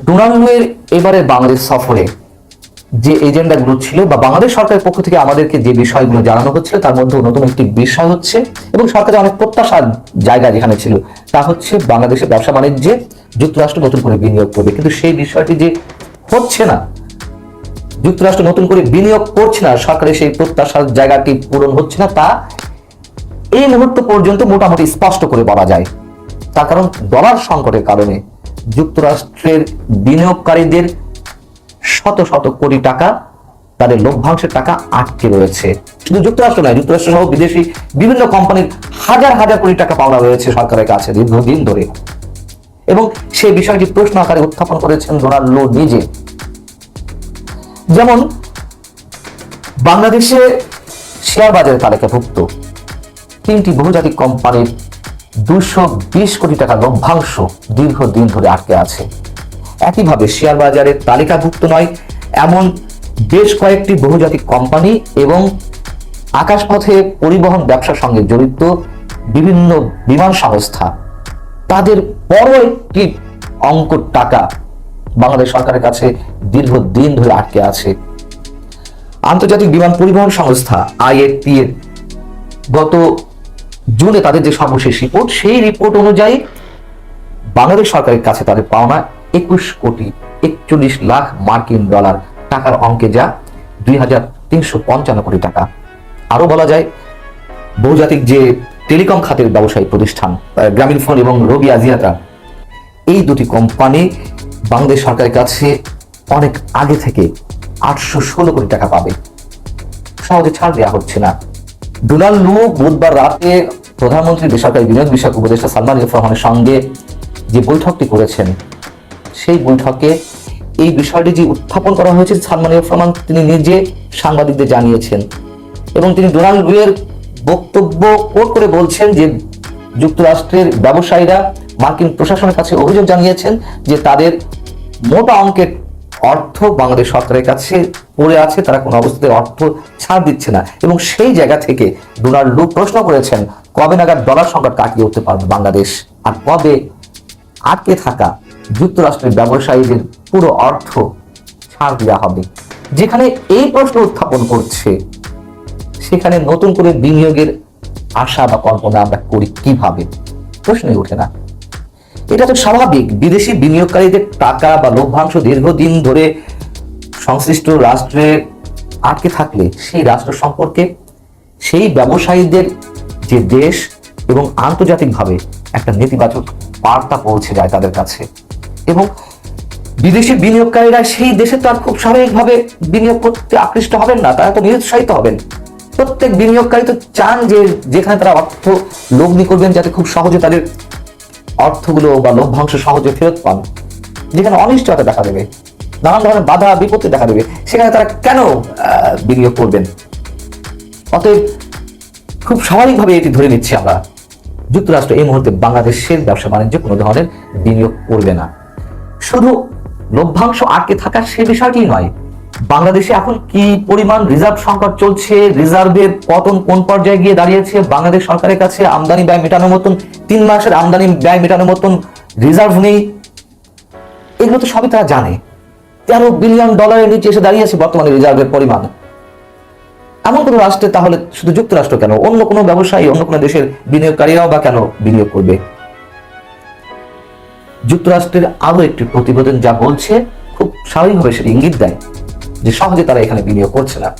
ডোনাল্ডের এবারে বাংলাদেশ সফরে যে এজেন্ডাগুলো ছিল বা বাংলাদেশ সরকারের পক্ষ থেকে আমাদেরকে যে বিষয়গুলো জানানো হচ্ছিল, তার মধ্যে অন্যতম একটি বিষয় হচ্ছে, এবং সরকারের অনেক প্রত্যাশার জায়গা যেখানে ছিল, তা হচ্ছে বাংলাদেশের ব্যবসা বাণিজ্যে যুক্তরাষ্ট্র নতুন করে বিনিয়োগ করবে। কিন্তু সেই বিষয়টি যে হচ্ছে না, যুক্তরাষ্ট্র নতুন করে বিনিয়োগ করছে না, সরকারের সেই প্রত্যাশার জায়গাটি পূরণ হচ্ছে না, তা এই মুহূর্ত পর্যন্ত মোটামুটি স্পষ্ট করে বলা যায়। তার কারণ, ডলার সংকটের কারণে যুক্তরাষ্ট্রের বিনিয়োগকারীদের শত শত কোটি টাকা, তাদের লভ্যাংশের টাকা আটকে রয়েছে। শুধু যুক্তরাষ্ট্র নয়, যুক্তরাষ্ট্র সহ বিদেশি বিভিন্ন কোম্পানির হাজার হাজার কোটি টাকা পাওয়া রয়েছে সরকারের কাছে দীর্ঘদিন ধরে। এবং সেই বিষয়টি প্রশ্ন আকারে উত্থাপন করেছেন ডোনাল্ড লো নিজে। যেমন, বাংলাদেশে শেয়ার বাজারে তালিকাভুক্ত। তিনটি বহুজাতিক কোম্পানির দুশো বিশ কোটি টাকা লভ্যাংশ দীর্ঘদিন ধরে আটকে আছে। একইভাবে শেয়ার বাজারে তালিকাভুক্ত নয়, এমন বেশ কয়েকটি বহুজাতিক কোম্পানি এবং আকাশপথে পরিবহন ব্যবসার সঙ্গে জড়িত বিভিন্ন বিমান সংস্থা। তাদের বড় একটি অঙ্ক টাকা বাংলাদেশ সরকারের কাছে দীর্ঘদিন ধরে আটকে আছে। আন্তর্জাতিক বিমান পরিবহন সংস্থা আইএফপি এর গত জুনে তাদের যে সর্বশেষ রিপোর্ট সেই রিপোর্ট অনুযায়ী বাংলাদেশ সরকারের কাছে তাদের পাওনা একুশ কোটি একচল্লিশ লাখ মার্কিন ডলার টাকার অঙ্কে যা দুই হাজার তিনশো পঞ্চান্ন কোটি টাকা। আরও বলা যায়, বহুজাতিক যে টেলিকম খাতের ব্যবসায়ী প্রতিষ্ঠান গ্রামীণ ফোন এবং রবি আজিয়াতা, এই দুটি কোম্পানি বাংলাদেশ সরকারের কাছে অনেক আগে থেকে আটশো ষোলো কোটি টাকা পাবে। সহজে ছাড় দেওয়া হচ্ছে না। ডোনাল্ড লু বুধবার রাতে প্রধানমন্ত্রী বেসরকারি বিনিয়োগ বিষয়ক উপদেষ্টা সালমান ইফ রহমানের সঙ্গে যে বৈঠকটি করেছেন, সেই বৈঠকে এই বিষয়টি যে উত্থাপন করা হয়েছে সালমান ইফ রহমান তিনি নিজে সাংবাদিকদের জানিয়েছেন এবং তিনি ডোনাল্ড লুয়ের বক্তব্য কোট করে বলছেন যে যুক্তরাষ্ট্রের ব্যবসায়ীরা মার্কিন প্রশাসনের কাছে অভিযোগ জানিয়েছেন যে তাদের মোটা অঙ্কের অর্থ বাংলাদেশ সরকারের কাছে পড়ে আছে, তারা কোনো অবস্থাতে অর্থ ছাড় দিচ্ছে না। এবং সেই জায়গা থেকে ডোনাল্ড লু প্রশ্ন করেছেন কবে নাগাদ ডলার সংকট কাটিয়ে উঠতে পারবে বাংলাদেশ? আর কবে আটকে থাকা যুক্তরাষ্ট্রের ব্যবসায়ীদের পুরো অর্থ ছাড় দেওয়া হবে? যেখানে এই প্রশ্ন উত্থাপন করছে, সেখানে নতুন করে বিনিয়োগের আশা বা কল্পনা আমরা করি কীভাবে? প্রশ্নই ওঠে না। এটা তো স্বাভাবিক। বিদেশি বিনিয়োগকারীদের টাকা বা লভ্যাংশ দীর্ঘদিন ধরে সংশ্লিষ্ট রাষ্ট্রে আটকে থাকলে সেই রাষ্ট্র সম্পর্কে সেই ব্যবসায়ীদের যে দেশ এবং আন্তর্জাতিকভাবে একটা নেতিবাচক বার্তা পৌঁছে যায় তাদের কাছে। এবং বিদেশি বিনিয়োগকারীরা সেই দেশে তো আর খুব স্বাভাবিকভাবে বিনিয়োগ করতে আকৃষ্ট হবেন না, তারা তো নিরুৎসাহিত হবেন। প্রত্যেক বিনিয়োগকারী তো চান যে যেখানে তারা অর্থ লগ্নি করবেন যাতে খুব সহজে তাদের অর্থগুলো বা লভ্যাংশ সহজে ফেরত পান। যেখানে অনিশ্চয়তা দেখা দেবে, নানান ধরনের বাধা, বিপত্তি দেখা দেবে, সেখানে তারা কেন বিনিয়োগ করবেন? অতএব খুব স্বাভাবিকভাবে এটি ধরে নিচ্ছি আমরা। যুক্তরাষ্ট্র এই মুহূর্তে বাংলাদেশের ব্যবসা বাণিজ্য কোনো ধরনের বিনিয়োগ করবে না। শুধু লভ্যাংশ আটকে থাকা সে বিষয়টি নয়, বাংলাদেশে এখন কি পরিমাণ রিজার্ভ সংকট চলছে, রিজার্ভের পতন কোন পর্যায়ে গিয়ে দাঁড়িয়েছে, বাংলাদেশ সরকারের কাছে আমদানি ব্যয় মেটানোর মতন তিন মাসের আমদানি ব্যয় মেটানোর মতন রিজার্ভ নেই, এগুলো তো সবই তারা জানে। তেরো বিলিয়ন ডলারের নিচে এসে দাঁড়িয়েছে বর্তমানে রিজার্ভের পরিমাণ। এমন কোনো রাষ্ট্রে তাহলে শুধু যুক্তরাষ্ট্র কেন? অন্য কোনো ব্যবসায়ী, অন্য কোনো দেশের বিনিয়োগকারীরাও বা কেন বিনিয়োগ করবে? যুক্তরাষ্ট্রের আরও একটি প্রতিবেদন যা বলছে, খুব স্বাভাবিকভাবে সেটি ইঙ্গিত দেয় যে সহজে তারা এখানে বিনিয়োগ করছে না।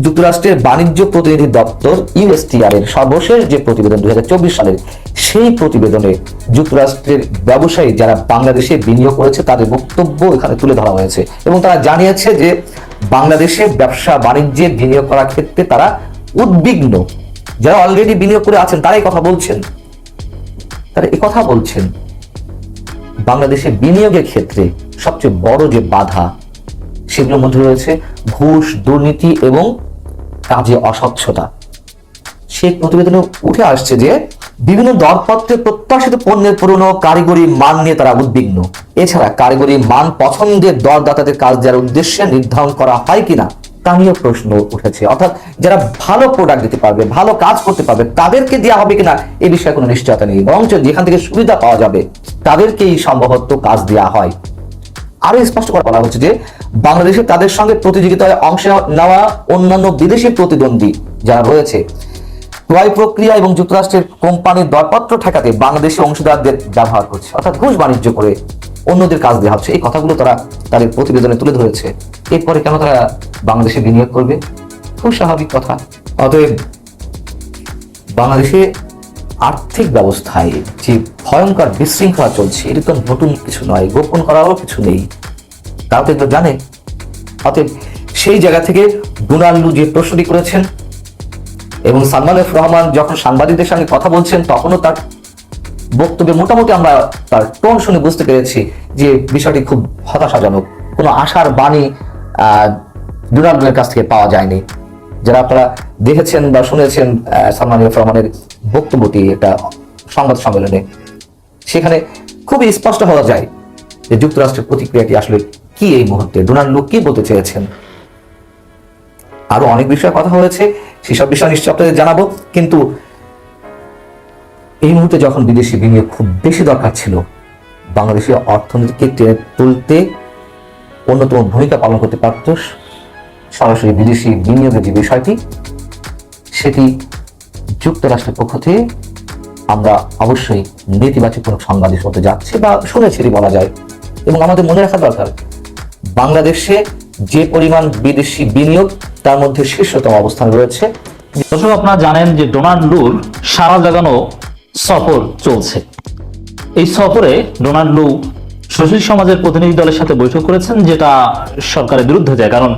যুক্তরাষ্ট্রের বাণিজ্য প্রতিনিধি দপ্তর ইউএসটিআর এর সর্বশেষ যে প্রতিবেদন দুই হাজার চব্বিশ সালের, সেই প্রতিবেদনে যুক্তরাষ্ট্রের ব্যবসায়ী যারা বাংলাদেশে বিনিয়োগ করেছে, তাদের বক্তব্য এখানে তুলে ধরা হয়েছে। এবং তারা জানিয়েছে যে, বাংলাদেশে ব্যবসা বাণিজ্যে বিনিয়োগ করার ক্ষেত্রে তারা উদ্বিগ্ন। যারা অলরেডি বিনিয়োগ করে আছেন, তারাই কথা বলছেন। তারা কথা বলছেন। বাংলাদেশে বিনিয়োগের ক্ষেত্রে সবচেয়ে বড় যে বাধা সেগুলোর মধ্যে রয়েছে ঘুষ, দুর্নীতি এবং কাজে অস্বচ্ছতা। সেই প্রতিবেদনে উঠে আসছে যে বিভিন্ন দরপত্রে প্রত্যাশিত পণ্যের পুরনো কারিগরি মান নিয়ে তারা উদ্বিগ্ন। এছাড়া কারিগরি মান পছন্দের দরদাতাদের কাজ দেওয়ার উদ্দেশ্যে নির্ধারণ করা হয় কিনা, তা নিয়ে প্রশ্ন উঠেছে। অর্থাৎ যারা ভালো প্রোডাক্ট দিতে পারবে, ভালো কাজ করতে পারবে, তাদেরকে দেওয়া হবে কিনা এ বিষয়ে কোনো নিশ্চয়তা নেই। বরঞ্চ যেখান থেকে সুবিধা পাওয়া যাবে, তাদেরকেই সম্ভবত কাজ দেওয়া হয়। আরও স্পষ্ট করে বলা হচ্ছে যে বাংলাদেশে তাদের সঙ্গে প্রতিযোগিতায় অংশ নেওয়া অন্যান্য বিদেশি প্রতিদ্বন্দ্বী যারা রয়েছে। ক্রয় প্রক্রিয়া এবং যুক্তরাষ্ট্রের কোম্পানির দরপত্র ঠেকাতে বাংলাদেশি অংশীদারদের ব্যবহার করছে। অর্থাৎ ঘুষ বাণিজ্য করে অন্যদের কাজ দেওয়া হচ্ছে এই কথাগুলো তারা তাদের প্রতিবেদনে তুলে ধরেছে। এরপরে কেন তারা বাংলাদেশে বিনিয়োগ করবে? খুব স্বাভাবিক কথা। অতএব বাংলাদেশে আর্থিক ব্যবস্থায় যে ভয়ঙ্কর বিশৃঙ্খলা চলছে, এটা তো নতুন কিছু নয়। গোপন করারও কিছু নেই। তাও তো এগুলো জানে অতএব সেই জায়গা থেকে ডোনাল্ডু যে প্রশ্নটি করেছেন এবং সালমান এফ রহমান যখন সাংবাদিকদের সঙ্গে কথা বলছেন, তখনও তার বক্তব্যে মোটামুটি আমরা তার টোন শুনে বুঝতে পেরেছি যে বিষয়টি খুব হতাশাজনক। কোনো আশার বাণী ডোনাল্ডের কাছ থেকে পাওয়া যায়নি। যারা আপনারা দেখেছেন বা শুনেছেন সালমান এফ রহমানের বক্তব্যটি একটা সংবাদ সম্মেলনে, সেখানে খুবই স্পষ্ট হওয়া যায় যে যুক্তরাষ্ট্রের প্রতিক্রিয়াটি আসলে কি এই মুহূর্তে? ডোনাল্ড কি বলতে চেয়েছেন? আরও অনেক বিষয়ে কথা হয়েছে, সেসব বিষয় নিশ্চয় আপনাদের জানাব, কিন্তু এই মুহূর্তে যখন বিদেশি বিনিয়োগ খুব বেশি দরকার ছিল, বাংলাদেশের অর্থনীতিকে টেনে তুলতে অন্যতম ভূমিকা পালন করতে পারত সরাসরি বিদেশি বিনিয়োগের যে বিষয়টি, সেটি যুক্তরাষ্ট্রের পক্ষ থেকে আমরা অবশ্যই নেতিবাচক কোনো সংবাদ হতে যাচ্ছে বা শুনেছি বলা যায়, এবং আমাদের মনে রাখা দরকার বাংলাদেশে যে পরিমাণ বিদেশি বিনিয়োগ, তার মধ্যে শীর্ষতম অবস্থান রয়েছে। দর্শক, আপনারা জানেন যে ডোনাল্ড লুর সারা জাগানো সফর চলছে। এই সফরে ডোনাল্ড লু সুশীল সমাজের প্রতিনিধি দলের সাথে বৈঠক করেছেন, যেটা সরকারের বিরুদ্ধে যায়। কারণ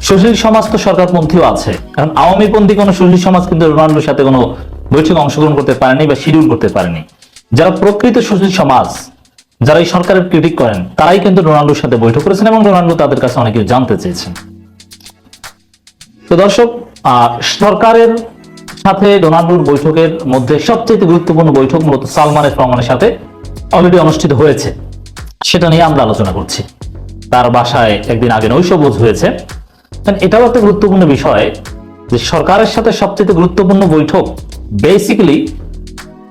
সুশীল সমাজ তো সরকার সরকারপন্থীও আছে। কারণ আওয়ামীপন্থী কোনো সুশীল সমাজ কিন্তু ডোনাল্ডোর সাথে কোনো বৈঠকে অংশগ্রহণ করতে পারেনি বা শিডিউল করতে পারেনি। যারা প্রকৃত সুশীল সমাজ যারা এই সরকারের ক্রিটিক করেন, তারাই কিন্তু ডোনাল্ডোর সাথে বৈঠক করেছেন এবং ডোনাল্ডো তাদের কাছে অনেক জানতে চেয়েছেন। তো দর্শক সরকারের সাথে ডোনাল্ডোর বৈঠকের মধ্যে সবচেয়ে গুরুত্বপূর্ণ বৈঠক মূলত সালমানের ফরমানের সাথে অলরেডি অনুষ্ঠিত হয়েছে। সেটা নিয়ে আমরা আলোচনা করছি। তার বাসায় একদিন আগে নৈশভোজ হয়েছে। এটাও একটা গুরুত্বপূর্ণ বিষয় যে সরকারের সাথে সবচেয়ে গুরুত্বপূর্ণ বৈঠক বেসিক্যালি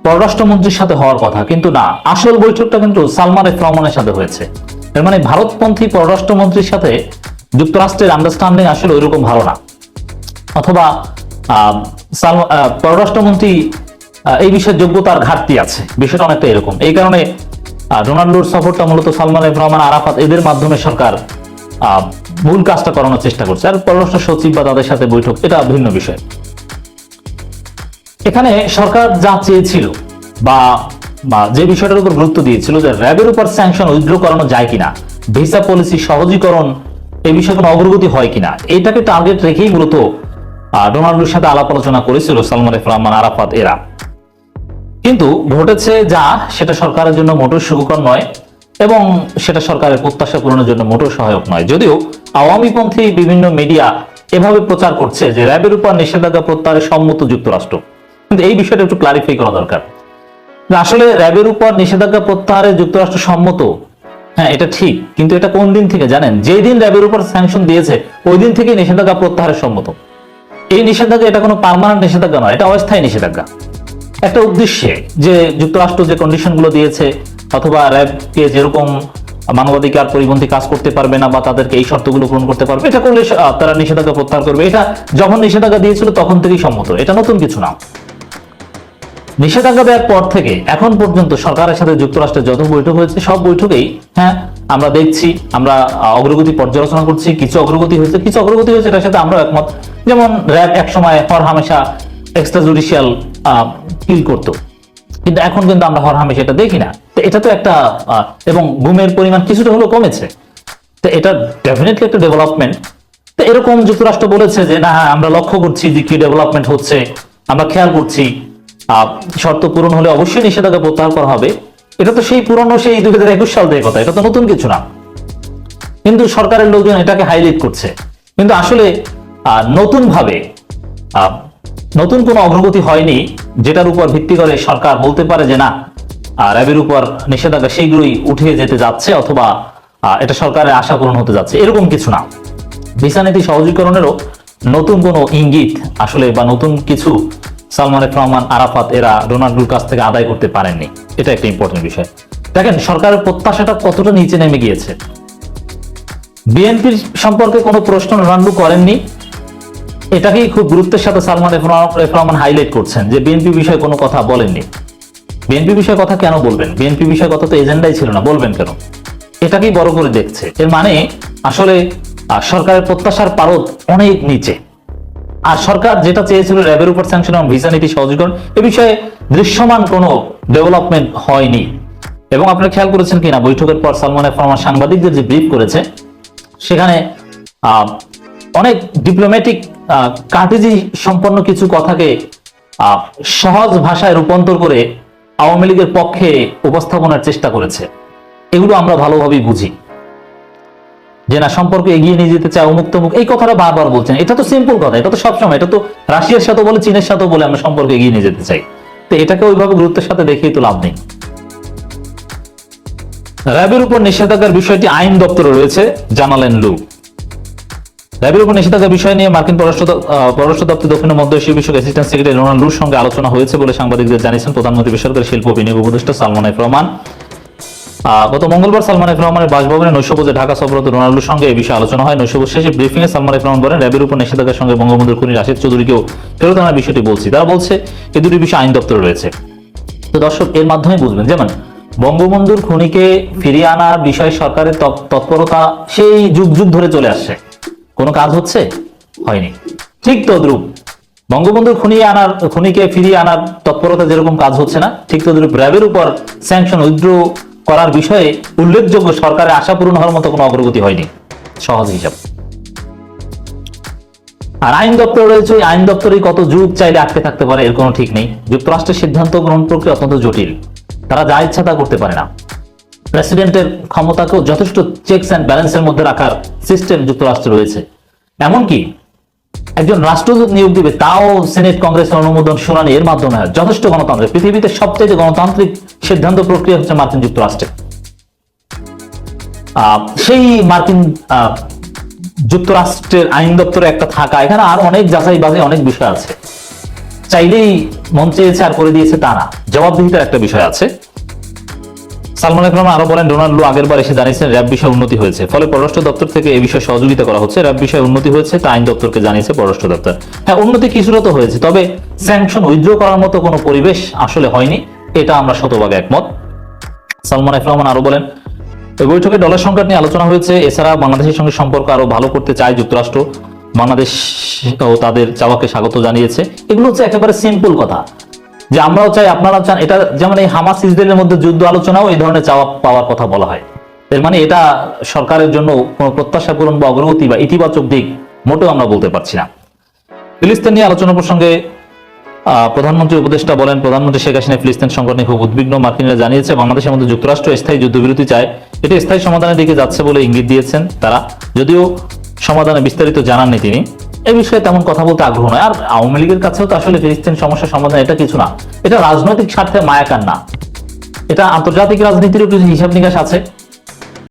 পররাষ্ট্রমন্ত্রীর সাথে হওয়ার কথা, কিন্তু না। আসল বৈঠকটা কিন্তু সালমান এফ রহমানের সাথে হয়েছে। এর মানে ভারতপন্থী পররাষ্ট্রমন্ত্রীর সাথে যুক্তরাষ্ট্রের আন্ডারস্ট্যান্ডিং আসলে ওইরকম ভালো না। অথবা পররাষ্ট্রমন্ত্রী এই বিষয়ে যোগ্যতার ঘাটতি আছে। বিষয়টা অনেকটা এরকম। এই কারণে ডোনাল্ডোর সফরটা মূলত সালমান এফ রহমান, আরাফাত এদের মাধ্যমে সরকার মূল কাজটা করানোর চেষ্টা করছে। আর পররাষ্ট্র সচিব বা তাদের সাথে বৈঠক, এটা ভিন্ন বিষয়। এখানে সরকার যা চেয়েছিল বা বা যে বিষয়টার উপর গুরুত্ব দিয়েছিল যে র্যাবের উপর স্যাংশন উইথড্র করানো যায় কিনা ভিসা পলিসি সহজীকরণ এই বিষয়ে কোনো অগ্রগতি হয় কিনা, এটাকে টার্গেট রেখেই মূলত ডোনাল্ডোর সাথে আলাপ আলোচনা করেছিল সালমান রহমান, আরাফাত, এরা। কিন্তু ঘটেছে যা, সেটা সরকারের জন্য মোটর সুখকর নয় এবং সেটা সরকারের প্রত্যাশা পূরণের জন্য মোটর সহায়ক নয়। যদিও আওয়ামীপন্থী বিভিন্ন মিডিয়া এভাবে প্রচার করছে যে র্যাবের উপর নিষেধাজ্ঞা প্রত্যাহারে সম্মত যুক্তরাষ্ট্র। কিন্তু এই বিষয়টা একটু ক্লারিফাই করা দরকার। আসলে র্যাবের উপর নিষেধাজ্ঞা প্রত্যাহারে যুক্তরাষ্ট্র সম্মত হ্যাঁ এটা ঠিক, কিন্তু এটা কোন দিন থেকে জানেন? যেই দিন র্যাবের উপর স্যাংশন দিয়েছে, ওই দিন থেকে নিষেধাজ্ঞা প্রত্যাহারের সম্মত। এই নিষেধাজ্ঞা, এটা কোনো পার্মানেন্ট নিষেধাজ্ঞা নয়, এটা অস্থায়ী নিষেধাজ্ঞা। একটা উদ্দেশ্যে যে যুক্তরাষ্ট্র যে কন্ডিশনগুলো দিয়েছে, অথবা র্যাবকে যেরকম মানবাধিকার পরিপন্থী কাজ করতে পারবে না বা তাদেরকে এই শর্তগুলো পূরণ করতে পারবে, এটা করলে তারা নিষেধাজ্ঞা প্রত্যাহার করবে। এটা যখন নিষেধাজ্ঞা দিয়েছিল তখন থেকেই সম্মত, এটা নতুন কিছু না। নিষেধাজ্ঞা দেওয়ার পর থেকে এখন পর্যন্ত সরকারের সাথে যুক্তরাষ্ট্রের যত বৈঠক হয়েছে, সব বৈঠকেই হ্যাঁ আমরা দেখছি, আমরা অগ্রগতি পর্যালোচনা করছি, কিছু অগ্রগতি হয়েছে, কিছু অগ্রগতি হয়েছে, এটার সাথে আমরা একমত। যেমন র্যাব এক সময় হর হামেশা এক্সট্রা জুডিশিয়াল ফিল করতো। কিন্তু এখন কিন্তু আমরা হর হামেশা এটা দেখি না। তো এটা তো একটা এবং গুমের পরিমাণ কিছুটা হলেও কমেছে। তো এটা ডেফিনেটলি একটা ডেভেলপমেন্ট তো এরকম যুক্তরাষ্ট্র বলেছে যে, না, আমরা লক্ষ্য করছি যে কি ডেভেলপমেন্ট হচ্ছে, আমরা খেয়াল করছি। শর্ত পূরণ হলে অবশ্যই নিষেধাজ্ঞা প্রত্যাহার করা হবে। এটা তো সেই পুরনো, সেই দুই হাজার একুশ সাল থেকে কথা, এটা তো নতুন কিছু না। কিন্তু সরকারের লোকজন এটাকে হাইলাইট করছে। কিন্তু আসলে নতুন ভাবে নতুন কোনো অগ্রগতি হয়নি, যেটার উপর ভিত্তি করে সরকার বলতে পারে যে না র্যাবের উপর নিষেধাজ্ঞা সেইগুলোই উঠে যেতে যাচ্ছে অথবা এটা সরকারের আশা পূরণ হতে যাচ্ছে, এরকম কিছু না। ভিসা নীতি সহজীকরণেরও নতুন কোনো ইঙ্গিত আসলে বা নতুন কিছু সালমান রহমান, আরাফাত, এরা ডোনাল্ডোর কাছ থেকে আদায় করতে পারেননি। এটা একটা ইম্পর্টেন্ট বিষয়। দেখেন, সরকারের প্রত্যাশাটা কতটা নিচে নেমে গিয়েছে। বিএনপির সম্পর্কে কোনো প্রশ্ন রণাল্ডু করেননি। এটাকেই খুব গুরুত্বের সাথে সালমান রহমান- হাইলাইট করছেন যে বিএনপি বিষয়ে কোনো কথা বলেননি। বিএনপি বিষয়ে কথা কেন বলবেন? বিএনপি বিষয়ে কথা তো এজেন্ডাই ছিল না, বলবেন কেন? এটাকেই বড় করে দেখছে। এর মানে আসলে সরকারের প্রত্যাশার পারদ অনেক নিচে। আর সরকার যেটা চেয়েছিল র্যাবের উপর স্যাংশন এবং ভিসা নীতি সহজীকরণ এ বিষয়ে দৃশ্যমান কোনো ডেভেলপমেন্ট হয়নি। এবং আপনারা খেয়াল করেছেন কিনা, বৈঠকের পর সালমান এফ রহমান সাংবাদিকদের যে ব্রিফ করেছে, সেখানে অনেক ডিপ্লোম্যাটিক কার্টেজি সম্পন্ন কিছু কথাকে সহজ ভাষায় রূপান্তর করে আওয়ামী লীগের পক্ষে উপস্থাপনার চেষ্টা করেছে। এগুলো আমরা ভালোভাবেই বুঝি। যে না, সম্পর্ক এগিয়ে নিয়ে যেতে চায়, অমুক তমুক, এই কথাটা বারবার বলছেন। এটা তো সিম্পল কথা, এটা তো সবসময়, এটা তো রাশিয়ার সাথে বলে চীনের সাথে বলে আমরা সম্পর্ক এগিয়ে নিয়ে যেতে চাই। তো এটাকে ওইভাবে গুরুত্বের সাথে দেখিয়ে তো লাভ নেই। র্যাবের উপর নিষেধাজ্ঞার বিষয়টি আইন দপ্তরে রয়েছে, জানালেন লু। র্যাবের উপর নিষেধাজ্ঞার বিষয় নিয়ে মার্কিন পররাষ্ট্র পররাষ্ট্র দপ্তর দক্ষিণ মধ্য এশীয় বিষয়ক অ্যাসিস্ট্যান্ট সেক্রেটারি রোনাল্ড লুর সঙ্গে আলোচনা হয়েছে বলে সাংবাদিকদের জানিয়েছেন প্রধানমন্ত্রী বেসরকারি শিল্প বিনিয়োগ উপদেষ্টা সালমান রহমান। গত মঙ্গলবার সালমান এফ রহমানের বাসভবনে নৈশভোজে ঢাকা সফররত রোনাল্ডোর সঙ্গে এই বিষয়ে আলোচনা হয়। নৈশভোজ শেষে ব্রিফিং এ সালমান এফ রহমান বলেন, র্যাবের উপর নিষেধাজ্ঞার সঙ্গে বঙ্গবন্ধুর খুনি রাশিদ চৌধুরীকেও ফেরত আনার বিষয়টি বলছি। তারা বলছে এই দুটি বিষয় আইন দপ্তরে রয়েছে। তো দর্শক, এর মাধ্যমে বুঝবেন, যেমন বঙ্গবন্ধুর খুনিকে ফিরিয়ে আনার বিষয়ে সরকারের তৎপরতা সেই যুগ যুগ ধরে চলে আসছে। কোনো কাজ হচ্ছে? হয়নি। ঠিক তদ্রুপ, বঙ্গবন্ধুর খুনিয়ে আনার খুনিকে ফিরিয়ে আনার তৎপরতা যেরকম কাজ হচ্ছে না, ঠিক তদ্রুপ র্যাবের উপর স্যাংশন, উইথড্র করার বিষয়ে উল্লেখযোগ্য সরকারের আশা পূরণ হওয়ার মতো কোনো অগ্রগতি হয়নি। সহজ হিসাব। আর আইন দপ্তর রয়েছে, ওই আইন দপ্তরে কত যুগ চাইলে আটকে থাকতে পারে, এর কোনো ঠিক নেই। যুক্তরাষ্ট্রের সিদ্ধান্ত গ্রহণ প্রক্রিয়া অত্যন্ত জটিল। তারা যা ইচ্ছা তা করতে পারে না। প্রেসিডেন্টের ক্ষমতাকেও যথেষ্ট চেকস অ্যান্ড ব্যালেন্সের মধ্যে রাখার সিস্টেম যুক্তরাষ্ট্রে রয়েছে। এমনকি একজন রাষ্ট্রদূত নিয়োগ দিবে, তাও সেনেট কংগ্রেসের অনুমোদন শুনানি এর মাধ্যমে যথেষ্ট গণতান্ত্রিক। পৃথিবীতে সবচেয়ে গণতান্ত্রিক সিদ্ধান্ত প্রক্রিয়া হচ্ছে মার্কিন যুক্তরাষ্ট্রে। সেই মার্কিন যুক্তরাষ্ট্রের আইন দপ্তরে একটা থাকা। এখানে আর অনেক যাচাই বাছাই অনেক বিষয় আছে। চাইলেই মন চেয়েছে আর করে দিয়েছে তা না। জবাবদিহিতার একটা বিষয় আছে। সালমান আকরাম আরও বলেন, ডোনাল্ড লু আগের বার এসে জানিয়েছেন, র্যাব বিষয়ে উন্নতি হয়েছে। ফলে পররাষ্ট্র দপ্তর থেকে এই বিষয়ে সহযোগিতা করা হচ্ছে। র্যাব বিষয়ে উন্নতি হয়েছে, তা আইন দপ্তরকে জানিয়েছে পররাষ্ট্র দপ্তর। হ্যাঁ উন্নতি কিছুটা তো হয়েছে, তবে স্যাংশন উইথড্র করার মতো কোনো পরিবেশ আসলে হয়নি। এটা আমরা শতভাগ একমত। সালমান রহমান আরও বলেন বৈঠকে ডলার সংকট নিয়ে আলোচনা হয়েছে। এছাড়া বাংলাদেশের সঙ্গে সম্পর্ক আরও ভালো করতে চায় যুক্তরাষ্ট্র। বাংলাদেশ তাদের চাওয়াকে স্বাগত জানিয়েছে। এগুলো হচ্ছে একেবারে সিম্পল কথা। যে আমরাও চাই, আপনারাও চান, এটা যেমন এই হামাস ইসরায়েলের মধ্যে যুদ্ধ আলোচনাও এই ধরনের চাওয়া পাওয়ার কথা বলা হয়। এর মানে এটা সরকারের জন্য কোনো প্রত্যাশা পূরণ বা অগ্রগতি বা ইতিবাচক দিক মোটেও আমরা বলতে পারছি না। ফিলিস্তিন নিয়ে আলোচনা প্রসঙ্গে প্রধানমন্ত্রী উপদেষ্টা বলেন, প্রধানমন্ত্রী শেখ হাসিনা ফিলিস্তিন সংকট নিয়ে খুব উদ্বিগ্ন, মার্কিনরা জানিয়েছে, বাংলাদেশের মধ্যে যুক্তরাষ্ট্র স্থায়ী যুদ্ধবিরতি চায়। এটি স্থায়ী সমাধানের দিকে যাচ্ছে বলে ইঙ্গিত দিয়েছেন তারা। যদিও সমাধানে বিস্তারিত জানাননি তিনি। এই বিষয়ে তেমন কথা বলতে আগ্রহ নয়। আর আওয়ামী লীগের কাছেও তো আসলে ফিলিস্তিন সমস্যা সমাধান এটা কিছু না। এটা রাজনৈতিক স্বার্থে মায়াকার না এটা আন্তর্জাতিক রাজনীতিরও কিছু হিসাব নিকাশ আছে।